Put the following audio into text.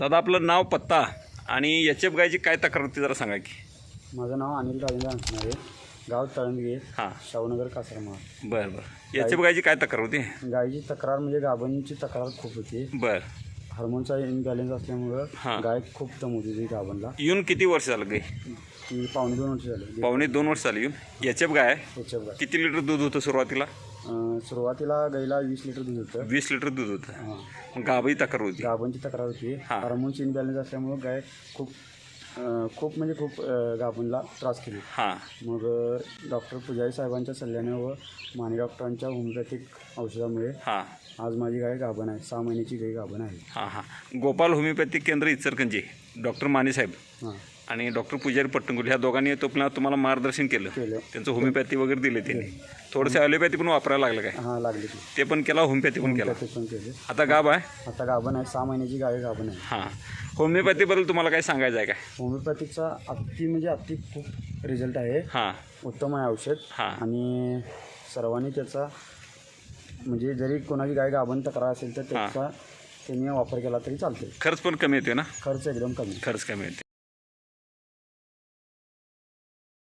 दादा आपलं नाव पत्ता आणि एच एफ गायची काय तक्रार होती जरा सांगा की. माझं नाव अनिल राजेंद्र अंकनारे गाव तळंदगे हां. शाहूनगर कासारमाळ. बरं बरं. एच एफ गायची काय तक्रार होती? गायीची तक्रार म्हणजे गाभणची तक्रार खूप होती. बरं. हार्मोनचा इनबॅलन्स असल्यामुळं हां. गाय खूप दम होती ती गाभणला येऊन किती वर्ष झालं गाई? ती पावणे दोन वर्ष झाली. पावणे दोन वर्ष झाली येऊन एफ गाय? आहे त्याच्या गाय. किती लिटर दूध होतं सुरुवातीला? अं, सुरुवातीला गाईला वीस लिटर दूध होतं. वीस लिटर दूध होतं. गाभही तक्रार होती. गाभणची तक्रार होती. हां. हार्मोनची इनबॅलन्स असल्यामुळं गाय खूप अं, खूप म्हणजे खूप अं, गाभणला त्रास केली. हां. मग डॉक्टर पुजारी साहेबांच्या सल्ल्याने व माने डॉक्टरांच्या होमिओपॅथिक औषधामुळे हां. आज माझी गाय गाभण आहे. सहा महिन्याची गाय गाभण आहे. हां हां. गोपाल होमिओपॅथिक केंद्र इचरकंजी डॉक्टर माने साहेब. हां. आणि डॉक्टर पुजारी पट्टंगुल ह्या दोघांनी तो पुन्हा तुम्हाला मार्गदर्शन केलं. केलं. त्यांचं होमिओपॅथी वगैरे दिले त्यांनी. थोडंसं ॲलोपॅथी पण वापरायला लागलं काय? हां लागली ती ते पण केला होमिओपॅथी पण केला. ते पण केले. आता गाब आहे? आता गाभण आहे सहा महिन्याची गाय गाभण आहे हां. होमिओपॅथीबद्दल तुम्हाला काय सांगायचं आहे काय? होमिओपॅथिकचा अति म्हणजे अति खूप रिझल्ट आहे. हां. उत्तम आहे औषध. हां. आणि सर्वांनी त्याचा म्हणजे जरी कोणाची गाय गाभण तक्रार असेल तर त्याचा त्यांनी वापर केला तरी चालते खर्च पण कमी येते ना? खर्च एकदम कमी. खर्च कमी येते